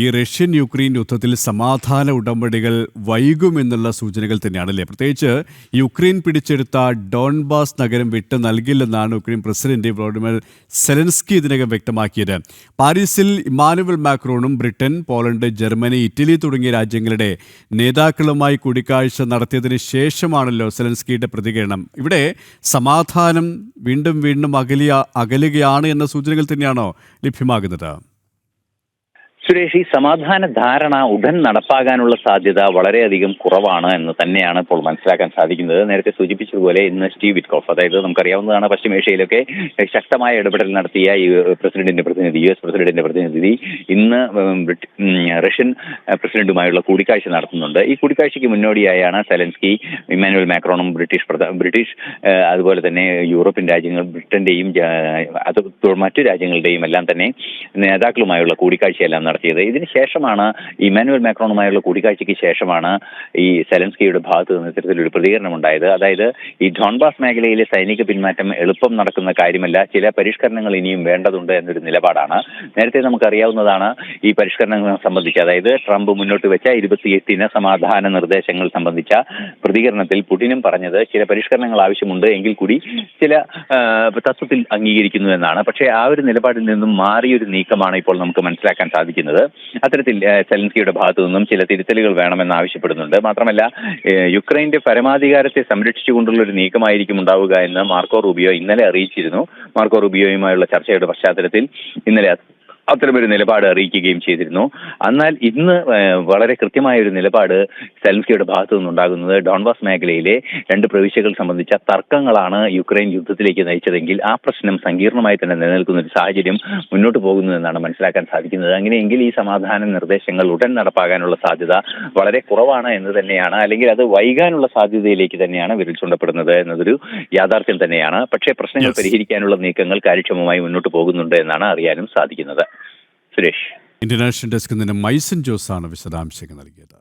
ഈ Russian Ukraine യുദ്ധത്തിൽ സമാധാന ഉടമ്പടികൾ വൈകുമെന്നുള്ള സൂചനകൾ തന്നെയാണ് അല്ലേ പ്രത്യേകിച്ച് യുക്രൈൻ പിടിച്ചെടുത്ത ഡോൺബാസ് നഗരം വിട്ട് നൽകില്ലെന്നാണ് യുക്രൈൻ പ്രസിഡന്റ് വ്ളോഡിമിർ സെലൻസ്കി ഇതിനകം വ്യക്തമാക്കിയത്. പാരീസിൽ ഇമാനുവൽ മാക്രോണും ബ്രിട്ടൻ പോളണ്ട് ജർമ്മനി ഇറ്റലി തുടങ്ങിയ രാജ്യങ്ങളുടെ നേതാക്കളുമായി കൂടിക്കാഴ്ച നടത്തിയതിന് ശേഷമാണല്ലോ സെലൻസ്കിയുടെ പ്രതികരണം. ഇവിടെ സമാധാനം വീണ്ടും വീണ്ടും അകലിയ അകലുകയാണ് എന്ന സൂചനകൾ തന്നെയാണോ ലഭ്യമാകുന്നത്? സുരേഷ് ഈ സമാധാന ധാരണ ഉടൻ നടപ്പാകാനുള്ള സാധ്യത വളരെയധികം കുറവാണ് എന്ന് തന്നെയാണ് ഇപ്പോൾ മനസ്സിലാക്കാൻ സാധിക്കുന്നത്. നേരത്തെ സൂചിപ്പിച്ചതുപോലെ ഇന്ന് സ്റ്റീവ് വിറ്റ്കോഫ് അതായത് നമുക്കറിയാവുന്നതാണ് പശ്ചിമേഷ്യയിലൊക്കെ ശക്തമായ ഇടപെടൽ നടത്തിയ ഈ പ്രസിഡന്റിന്റെ പ്രതിനിധി യു എസ് പ്രസിഡന്റിന്റെ പ്രതിനിധി ഇന്ന് റഷ്യൻ പ്രസിഡന്റുമായുള്ള കൂടിക്കാഴ്ച നടത്തുന്നുണ്ട്. ഈ കൂടിക്കാഴ്ചയ്ക്ക് മുന്നോടിയായാണ് സെലൻസ്കി ഇമ്മാനുവൽ മാക്രോണും ബ്രിട്ടീഷ് ബ്രിട്ടീഷ് അതുപോലെ തന്നെ യൂറോപ്യൻ രാജ്യങ്ങൾ ബ്രിട്ടന്റെയും അത് മറ്റു രാജ്യങ്ങളുടെയും എല്ലാം തന്നെ നേതാക്കളുമായുള്ള കൂടിക്കാഴ്ചയെല്ലാം നടത്തിയത്. ഇതിന് ഇമാനുവൽ മാക്രോണുമായുള്ള കൂടിക്കാഴ്ചയ്ക്ക് ശേഷമാണ് ഈ സെലൻസ്കിയുടെ ഭാഗത്ത് നിന്ന് ഇത്തരത്തിലൊരു പ്രതികരണം ഉണ്ടായത്. അതായത് ഈ ഡോൺബാസ് മേഖലയിലെ സൈനിക പിന്മാറ്റം എളുപ്പം നടക്കുന്ന കാര്യമല്ല. ചില പരിഷ്കരണങ്ങൾ ഇനിയും വേണ്ടതുണ്ട് എന്നൊരു നിലപാടാണ്. നേരത്തെ നമുക്കറിയാവുന്നതാണ് ഈ പരിഷ്കരണങ്ങൾ സംബന്ധിച്ച്. അതായത് ട്രംപ് മുന്നോട്ട് വെച്ച ഇരുപത്തിയെട്ടിന് സമാധാന നിർദ്ദേശങ്ങൾ സംബന്ധിച്ച പ്രതികരണത്തിൽ പുടിനും പറഞ്ഞത് ചില പരിഷ്കരണങ്ങൾ ആവശ്യമുണ്ട് എങ്കിൽ കൂടി ചില തത്വത്തിൽ അംഗീകരിക്കുന്നു എന്നാണ്. പക്ഷേ ആ ഒരു നിലപാടിൽ നിന്നും മാറിയൊരു നീക്കമാണ് ഇപ്പോൾ നമുക്ക് മനസ്സിലാക്കാൻ സാധിക്കുന്നത്. അത്തരത്തിൽ ആ, സെലൻസ്കിയുടെ ഭാഗത്തു നിന്നും ചില തിരുത്തലുകൾ വേണമെന്ന് ആവശ്യപ്പെടുന്നുണ്ട്. മാത്രമല്ല യുക്രൈന്റെ പരമാധികാരത്തെ സംരക്ഷിച്ചുകൊണ്ടുള്ള ഒരു നീക്കമായിരിക്കും ഉണ്ടാവുക എന്ന് മാർക്കോ റൂബിയോ ഇന്നലെ അറിയിച്ചിരുന്നു. മാർക്കോ റൂബിയോയുമായുള്ള ചർച്ചയുടെ പശ്ചാത്തലത്തിൽ ഇന്നലെ അത്തരമൊരു നിലപാട് അറിയിക്കുകയും ചെയ്തിരുന്നു. എന്നാൽ ഇന്ന് വളരെ കൃത്യമായ ഒരു നിലപാട് സെലൻസ്കിയുടെ ഭാഗത്തു നിന്നുണ്ടാകുന്നത് ഡോൺബാസ് മേഖലയിലെ രണ്ട് പ്രവിശ്യകൾ സംബന്ധിച്ച തർക്കങ്ങളാണ് യുക്രൈൻ യുദ്ധത്തിലേക്ക് നയിച്ചതെങ്കിൽ ആ പ്രശ്നം സങ്കീർണമായി തന്നെ നിലനിൽക്കുന്ന ഒരു സാഹചര്യം മുന്നോട്ട് പോകുന്നതെന്നാണ് മനസ്സിലാക്കാൻ സാധിക്കുന്നത്. അങ്ങനെയെങ്കിൽ ഈ സമാധാന നിർദ്ദേശങ്ങൾ ഉടൻ നടപ്പാകാനുള്ള സാധ്യത വളരെ കുറവാണ് എന്ന് തന്നെയാണ് അല്ലെങ്കിൽ അത് വൈകാനുള്ള സാധ്യതയിലേക്ക് തന്നെയാണ് വിരൽ ചൂണ്ടപ്പെടുന്നത് എന്നതൊരു യാഥാർത്ഥ്യം തന്നെയാണ്. പക്ഷേ പ്രശ്നങ്ങൾ പരിഹരിക്കാനുള്ള നീക്കങ്ങൾ കാര്യക്ഷമമായി മുന്നോട്ട് പോകുന്നുണ്ട് എന്നാണ് അറിയാനും സാധിക്കുന്നത്. സുരേഷ്. ഇന്റർനാഷണൽ ഡെസ്കിൽ നിന്ന് മൈസൻ ജോസാണ് വിശദാംശങ്ങൾ നൽകിയത്.